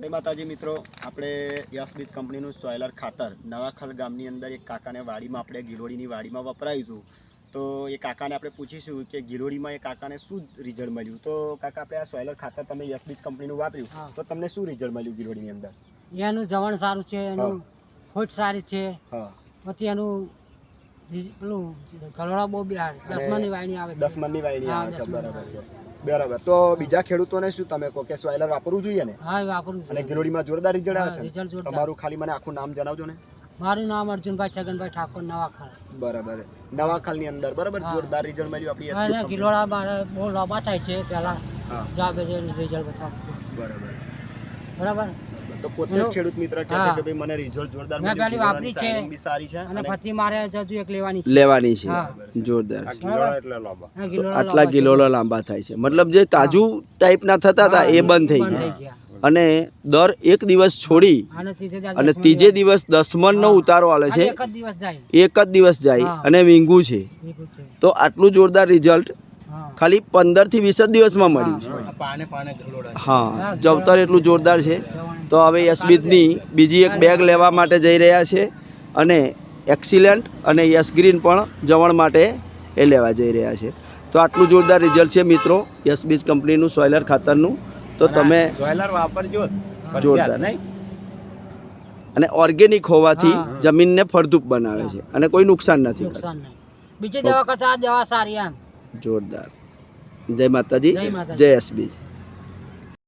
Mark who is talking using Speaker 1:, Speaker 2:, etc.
Speaker 1: જય માતાજી મિત્રો આપણે યસ બીજ કંપનીનું સોયલર ખાતર નવાખલ ગામની અંદર એક કાકાને વાડીમાં આપણે ગિરોડીની વાડીમાં વપરાયું હતું. તો એ કાકાને આપણે પૂછીશું કે ગિરોડીમાં એ કાકાને શું રિઝલ્ટ મળ્યું? તો કાકા આપણે આ સોયલર ખાતર તમે યસ બીજ કંપનીનું વાપર્યું. તો તમને શું રિઝલ્ટ મળ્યું ગિરોડીની અંદર?
Speaker 2: એનું જવણ સારું છે એનું ફોટ સારી છે. પછી એનું પેલું ગલોડા બહુ બિહાર દસમાની વાયણી આવે
Speaker 1: દસમાની
Speaker 2: હા,
Speaker 1: આવે છે બરાબર છે. બરાબર. તો બીજા ખેડૂતોને શું તમે કહો કે સોયલર વાપરવું જોઈએ ને?
Speaker 2: હા વાપરવું
Speaker 1: અને ગિલોડીમાં જોરદાર રિઝલ્ટ આવે છે. તમારું ખાલી મને આખું નામ જણાવજો ને.
Speaker 2: મારું નામ અર્જુનભાઈ છગનભાઈ ઠાકોર નવાખાલ.
Speaker 1: બરાબર. નવાખાલની અંદર બરાબર? જોરદાર રિઝલ્ટ મળ્યું આપણી SB
Speaker 2: ગિલોડા મારે બહુ લાંબા થાય છે. પહેલા
Speaker 1: હા.
Speaker 2: જા રિઝલ્ટ બતાવું
Speaker 1: બરાબર.
Speaker 2: બરાબર?
Speaker 1: તો પોતે જ ખેડૂત મિત્ર કહે છે કે ભાઈ મને રિઝલ્ટ જોરદાર
Speaker 2: મેં પહેલી વાપરી છે.
Speaker 1: બી સારી છે
Speaker 2: અને પછી મારે હજુ એક લેવાની છે.
Speaker 3: લેવાની છે. જોરદાર આટલા
Speaker 2: લાંબા
Speaker 3: લાંબા થાય છે. મતલબ જે કાજુ ટાઈપના થતા હતા એ બંધ થઈ ગયા. અને દર એક દિવસ છોડી
Speaker 2: અને ત્રીજે દિવસ.
Speaker 3: દસમન
Speaker 2: નો
Speaker 3: ઉતારો
Speaker 2: આવે
Speaker 3: છે.
Speaker 2: એક જ દિવસ જાય.
Speaker 3: એક જ દિવસ જાય
Speaker 2: હા.
Speaker 3: અને વીંગું છે. તો આટલું જોરદાર રિઝલ્ટ ખાલી પંદરથી વીસ જ દિવસમાં મળ્યું
Speaker 2: હા.
Speaker 3: ચવતર એટલું જોરદાર છે. તો હવે યશબીદની બીજી એક બેગ લેવા માટે જઈ રહ્યા છે અને એક્સિલન્ટ અને યશ ગ્રીન પણ જવણ માટે એ લેવા જઈ રહ્યા છે. તો આટલું જોરદાર રિઝલ્ટ છે મિત્રો યશબીજ કંપનીનું સોઇલર ખાતરનું. તો તમે
Speaker 4: સોયલર વાપરજો.
Speaker 3: જોરદાર. અને ઓર્ગેનિક હોવાથી જમીનને ફળદ્રુપ બનાવે છે અને કોઈ નુકસાન નથી.
Speaker 2: બીજી દવા કરતા દવા સારી
Speaker 3: જોરદાર.
Speaker 2: જય માતાજી.
Speaker 3: જય યશબીજ